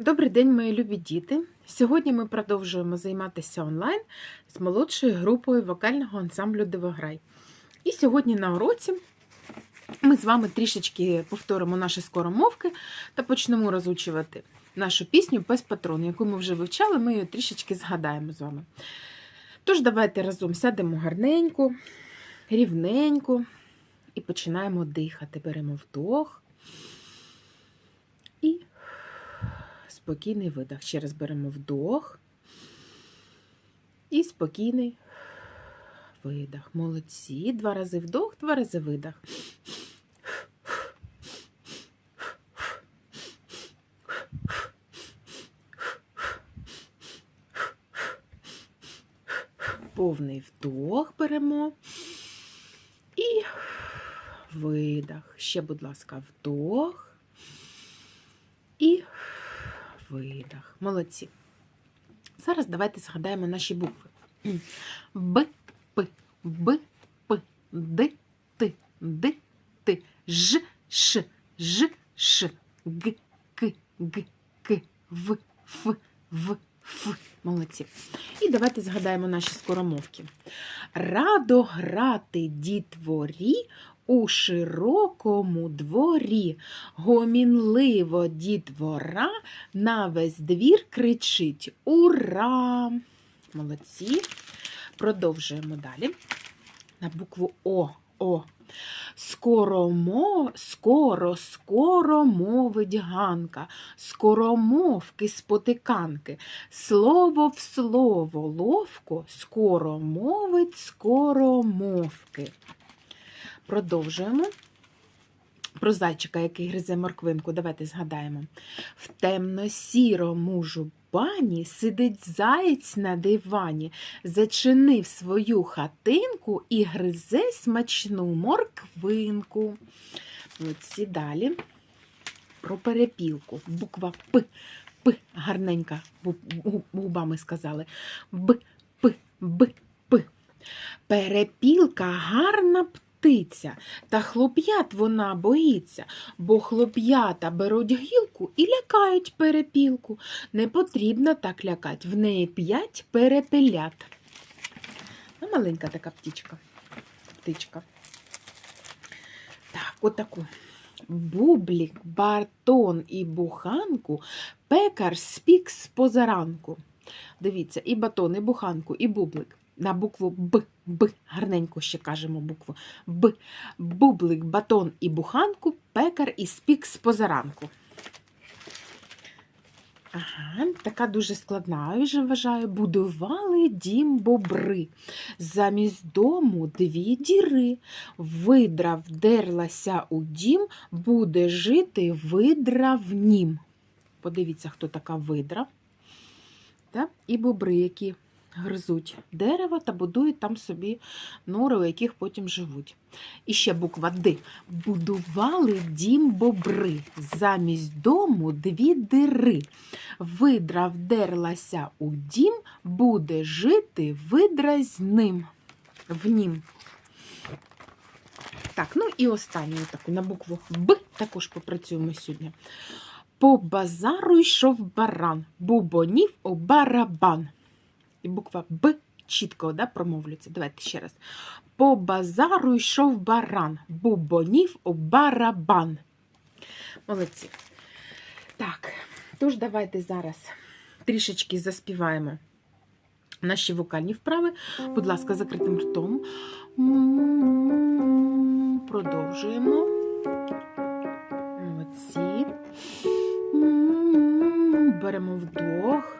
Добрий день, мої любі діти! Сьогодні ми продовжуємо займатися онлайн з молодшою групою вокального ансамблю Дивограй. І сьогодні на уроці ми з вами трішечки повторимо наші скоромовки та почнемо розучувати нашу пісню Пес Патрон, яку ми вже вивчали, ми її трішечки згадаємо з вами. Тож, давайте разом сядемо гарненько, рівненько і починаємо дихати. Беремо вдох. І спокійний видих. Ще раз беремо вдох і спокійний видих. Молодці. Два рази вдох, два рази видих. Повний вдох беремо і видих. Ще, будь ласка, вдох і видих. Молодці. Зараз давайте згадаємо наші букви. Б, П, Б, П, Д, Т, Д, Т, Ж, Ш, Ж, Ш, Г, К, Г, К, В, Ф, В, Ф. Молодці. І давайте згадаємо наші скоромовки. Радо грати дітворі у широкому дворі. Гомінливо дітвора на весь двір кричить Ура! Молодці. Продовжуємо далі. На букву О. О. Скоро, мо, скоро, скоро мовить Ганка, скоромовки спотиканки, слово в слово ловко, скоро мовить скоромовки. Продовжуємо. Про зайчика, який гризе морквинку, давайте згадаємо. В темно-сірому жупані сидить заєць на дивані, зачинив свою хатинку і гризе смачну морквинку. Оці далі. Про перепілку. Буква П. П. Гарненька губами сказали. Б, П, Б, П. Перепілка гарна птиця птиця, та хлоп'ят вона боїться, бо хлоп'ята беруть гілку і лякають перепілку. Не потрібно так лякать, в неї п'ять перепелят. Ну, маленька така птічка. птичка. Так, отаку. Бублік, бартон і буханку пекар спік з позаранку. Дивіться, і батон, і буханку, і бублик на букву Б. Б. Гарненько ще кажемо букву Б. Бублик, батон і буханку, пекар і спік з позаранку. Ага, така дуже складна, я вже вважаю. Будували дім бобри. Замість дому дві діри. Видра вдерлася у дім, буде жити видра в нім. Подивіться, хто така видра. Так? І бобри, які гризуть дерево та будують там собі нори, у яких потім живуть. І ще буква Д. Будували дім бобри. Замість дому дві дири. Видра вдерлася у дім, буде жити видра з ним. В нім. Так, ну і останню таку на букву Б також попрацюємо сьогодні. По базару йшов баран, бубонів у барабан і буква Б чітко да, промовлюється. Давайте ще раз. По базару йшов баран, бубонів у барабан. Молодці. Так, тож, давайте зараз трішечки заспіваємо наші вокальні вправи. Будь ласка, закритим ртом. Продовжуємо. Молодці. Беремо вдох.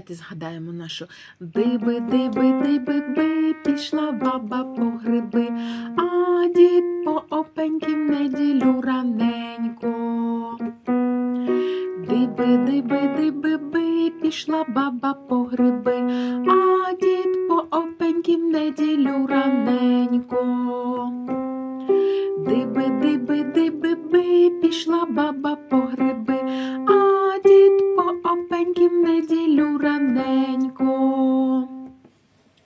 Давайте згадаємо нашу диби, диби, диби, би, пішла баба по гриби, а дід по опеньки в неділю раненько. Диби, диби, диби, би, пішла баба по гриби, а дід по опеньки в неділю раненько. Неділю.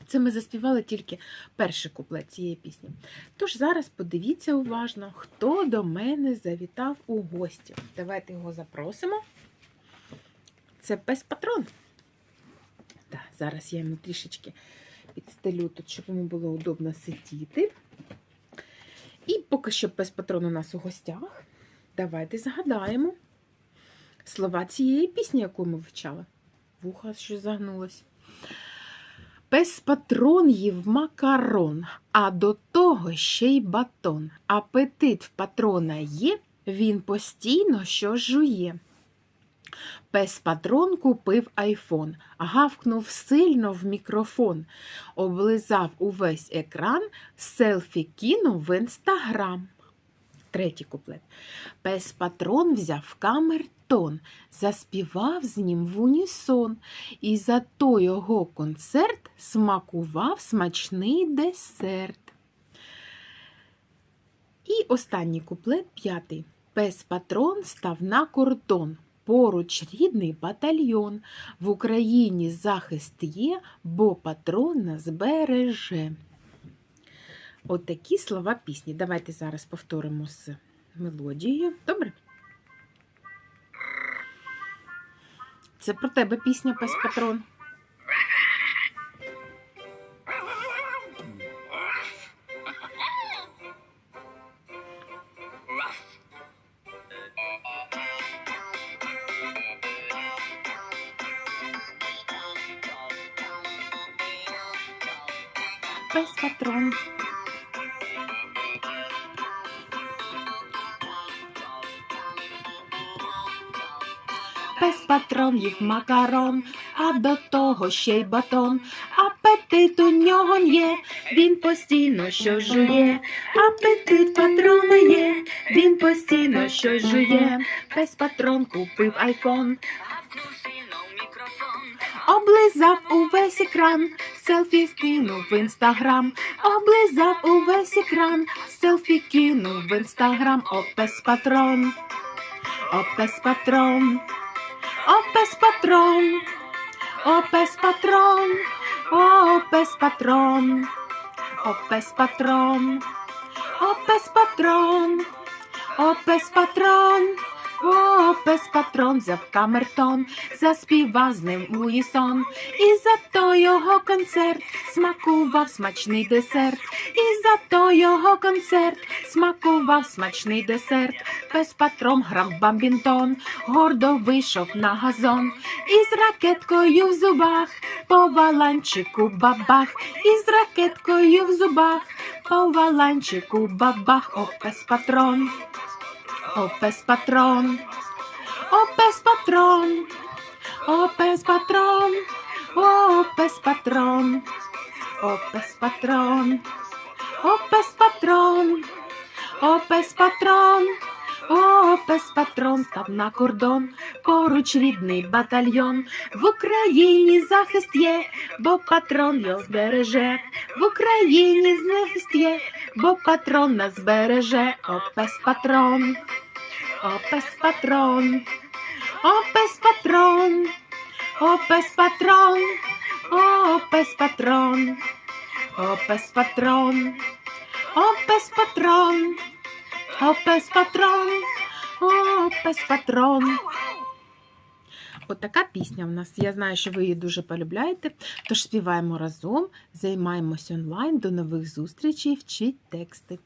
Це ми заспівали тільки перший куплет цієї пісні. Тож зараз подивіться уважно, хто до мене завітав у гості. Давайте його запросимо. Це пес патрон. Так, зараз я йому трішечки підстелю тут, щоб йому було удобно сидіти. І поки що пес патрон у нас у гостях. Давайте згадаємо слова цієї пісні, яку ми вивчали. Вуха щось загнулось. Пес патрон їв макарон, а до того ще й батон. Апетит в патрона є, він постійно що жує. Пес патрон купив айфон, гавкнув сильно в мікрофон, облизав увесь екран, селфі кинув в інстаграм. Третій куплет. Пес патрон взяв камертон, заспівав з ним в унісон, і за то його концерт смакував смачний десерт. І останній куплет п'ятий. Пес патрон став на кордон. Поруч рідний батальйон. В Україні захист є, бо патрон нас береже. От такі слова пісні. Давайте зараз повторимо з мелодією. Добре? Це про тебе пісня Пес Патрон. Пес Патрон. Пес патрон їв макарон, а до того ще й батон. Апетит у нього є, він постійно щось жує. Апетит патрона є, він постійно щось жує. Пес патрон купив айфон, облизав увесь екран, селфі скинув в інстаграм, облизав увесь екран, селфі кинув в інстаграм, пес патрон, пес патрон, о пес патрон, о пес патрон, о пес патрон, о пес патрон, о пес патрон, о пес патрон. О, пес патрон! Взяв камертон, заспівав з ним унісон, і за то його концерт смакував смачний десерт, і за то його концерт смакував смачний десерт. Пес патрон грав бамбінтон, гордо вийшов на газон, із ракеткою в зубах, по валанчику бабах, із ракеткою в зубах, по валанчику бабах, о пес патрон. О, пес патрон, о, пес патрон, о, пес патрон, о, пес патрон, о, пес патрон, о, пес патрон, Опес патрон, опес патрон став на кордон, поруч рідний батальйон. В Україні захист є, бо патрон його збереже. В Україні захист є, бо патрон нас збереже. Опес патрон, опес патрон, опес патрон, опес патрон, опес патрон, опес патрон. Opes Patrón о, пес патрон, о, патрон. Отака пісня в нас. Я знаю, що ви її дуже полюбляєте. Тож співаємо разом, займаємось онлайн. До нових зустрічей, вчіть тексти.